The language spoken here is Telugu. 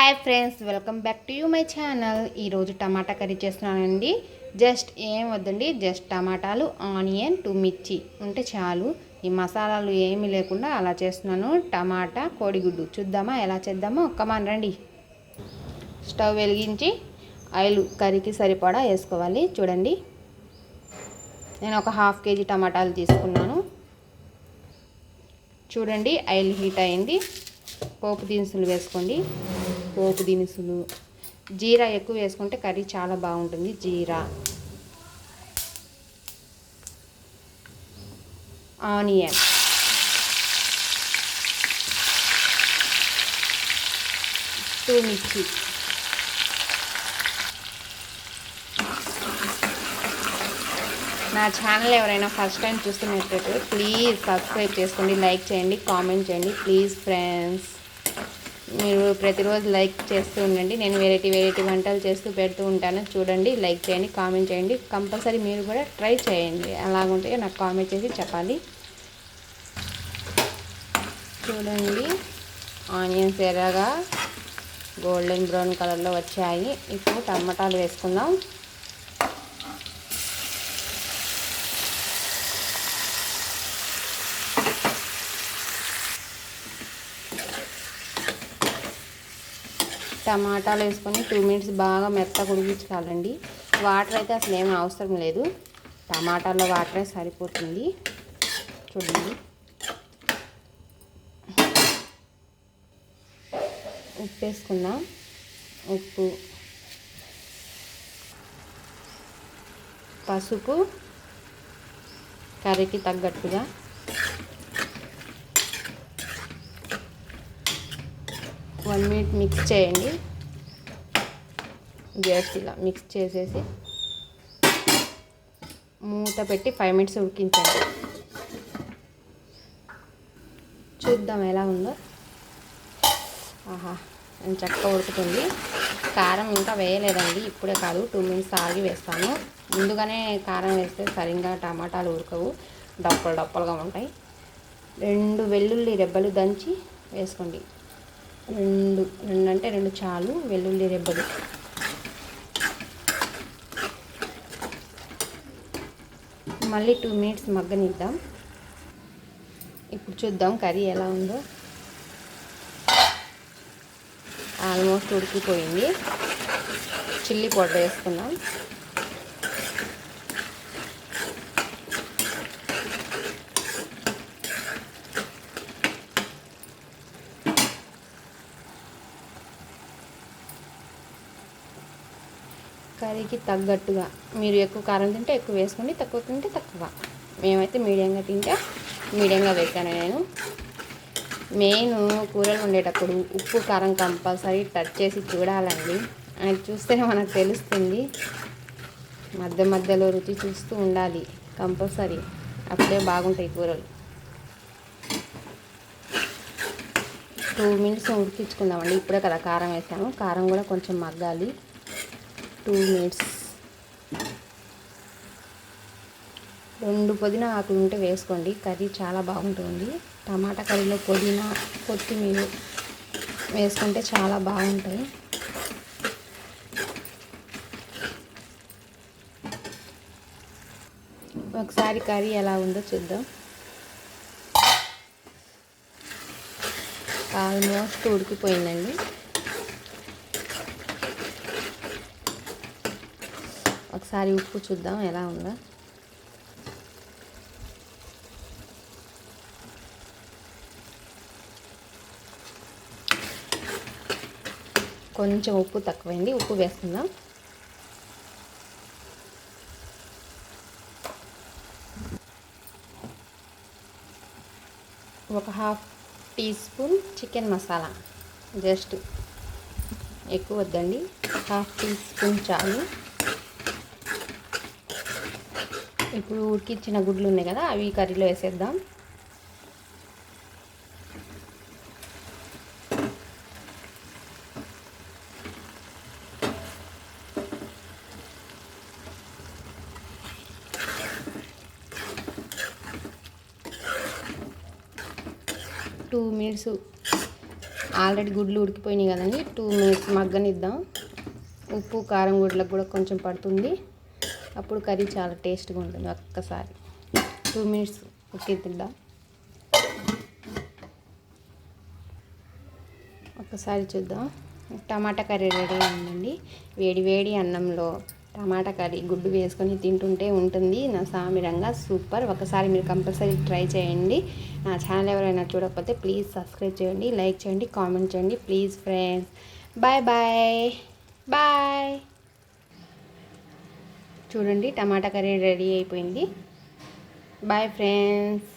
Hi friends welcome back to you my channel. ఈరోజు టమాటా కర్రీ చేస్తున్నానండి. జస్ట్ ఏం వద్దండి జస్ట్ టమాటాలు ఆనియన్ టూ మిర్చి. ఉంటే చాలు. ఈ మసాలాలు ఏమీ లేకుండా అలా చేస్తున్నాను. టమాటా కోడిగుడ్డు. చూద్దామా ఎలా చేద్దామో? కమాన్ రండి. స్టవ్ వెలిగించి ఆయిల్ కర్రీకి సరిపడా వేసుకోవాలి. చూడండి. నేను ఒక హాఫ్ కేజీ టమాటాలు తీసుకున్నాను. చూడండి ఆయిల్ హీట్ అయింది. పోపు దినుసులు వేసుకోండి. పోపు దినుసులు జీరా ఎక్కువ వేసుకుంటే కర్రీ చాలా బాగుంటుంది జీరా. ఆనియన్. టూ మిర్చి నా ఛానల్ ఎవరైనా ఫస్ట్ టైం చూస్తున్నట్లయితే ప్లీజ్ సబ్స్క్రైబ్ చేసుకోండి లైక్ చేయండి కామెంట్ చేయండి. Please friends. మీరు ప్రతిరోజు లైక్ చేస్తూ ఉండండి. నేను వెరైటీ వెరైటీ వంటలు చేస్తూ పెడుతూ ఉంటాను. చూడండి లైక్ చేయండి కామెంట్ చేయండి. కంపల్సరీ మీరు కూడా ట్రై చేయండి. అలాగుంటే నాకు కామెంట్ చేసి చెప్పాలి. చూడండి ఆనియన్స్ ఎర్రగా గోల్డెన్ బ్రౌన్ కలర్లో వచ్చాయి. ఇప్పుడు టమాటాలు వేసుకుందాం. టమాటాలు వేసుకొని టూ మినిట్స్ బాగా మెత్తగా ఉడికించుకోవాలండి. వాటర్ అయితే అసలు ఏమి అవసరం లేదు. టమాటాలో వాటరే సరిపోతుంది. చూడండి. ఉప్పు వేసుకుందాం. ఉప్పు. పసుపు. కర్రీకి తగ్గట్టుగా. వన్ మినిట్ మిక్స్ చేయండి. జస్ట్ ఇలా మిక్స్ చేసేసి మూత పెట్టి ఫైవ్ మినిట్స్ ఉడికించండి. చూద్దాం ఎలా ఉందో. ఆహా చక్కగా ఉడుకుతుంది. కారం ఇంకా వేయలేదండి ఇప్పుడే కాదు టూ మినిట్స్ ఆగి వేస్తాను. ముందుగానే కారం వేస్తే సరిగ్గా టమాటాలు ఉడకవు డప్పలు డప్పలుగా ఉంటాయి. రెండు వెల్లుల్లి రెబ్బలు దంచి వేసుకోండి. రెండు రెండు అంటే రెండు చాలు వెల్లుల్లి రెబ్బలు మళ్ళీ టూ మినిట్స్ మగ్గనిద్దాం. ఇప్పుడు చూద్దాం కర్రీ ఎలా ఉందో. ఆల్మోస్ట్ ఉడికిపోయింది. చిల్లీ పౌడర్ వేసుకున్నాం కర్రీకి తగ్గట్టుగా. మీరు ఎక్కువ కారం తింటే ఎక్కువ వేసుకోండి తక్కువ తింటే తక్కువ. మేమైతే మీడియంగా తింటే మీడియంగా వేసాను నేను. మెయిన్ కూరలు ఉండేటప్పుడు ఉప్పు కారం కంపల్సరీ టచ్ చేసి చూడాలండి. అది చూస్తేనే మనకు తెలుస్తుంది. మధ్య మధ్యలో రుచి చూస్తూ ఉండాలి కంపల్సరీ. అప్పుడే బాగుంటాయి కూరలు. టూ మినిట్స్ ఉడికించుకుందామండి. ఇప్పుడే కదా కారం వేసాను కారం కూడా కొంచెం మగ్గాలి. Two minutes. రెండు పుదీనా ఆకులు ఉంటే వేసుకోండి. కర్రీ చాలా బాగుంటుంది. టమాటా కర్రీలో పుదీనా కొత్తిమీర వేసుకుంటే చాలా బాగుంటాయి ఒకసారి కర్రీ ఎలా ఉందో చూద్దాం. ఆల్మోస్ట్ ఉడికిపోయిందండి. ఒకసారి ఉప్పు చూద్దాం ఎలా ఉందో. కొంచెం ఉప్పు తక్కువైంది ఉప్పు వేసుకుందాం. ఒక half teaspoon chicken masala just ఎక్కువ వద్దండి. హాఫ్ టీ స్పూన్ చాలు. ఇప్పుడు ఉడికిచ్చిన గుడ్లు ఉన్నాయి కదా అవి కర్రీలో వేసేద్దాం. టూ మినిట్స్ ఆల్రెడీ గుడ్లు ఉడికిపోయినాయి కదండి టూ మినిట్స్ మగ్గనిద్దాం. ఉప్పు కారం గుడ్లకు కూడా కొంచెం పడుతుంది. అప్పుడు కర్రీ చాలా టేస్ట్గా ఉంటుంది ఒక్కసారి. టూ మినిట్స్ ఉడికిద్దాం ఒకసారి చూద్దాం. టమాటా కర్రీ రెడీ అయిందండి. వేడి వేడి అన్నంలో టమాటా కర్రీ గుడ్డు వేసుకొని తింటుంటే ఉంటుంది. నా సామిరంగా సూపర్. ఒకసారి మీరు కంపల్సరీ ట్రై చేయండి. నా ఛానల్ ఎవరైనా చూడకపోతే ప్లీజ్ సబ్స్క్రైబ్ చేయండి లైక్ చేయండి కామెంట్ చేయండి. Please friends. Bye bye. Bye. చూడండి టమాటా కర్రీ రెడీ అయిపోయింది. Bye friends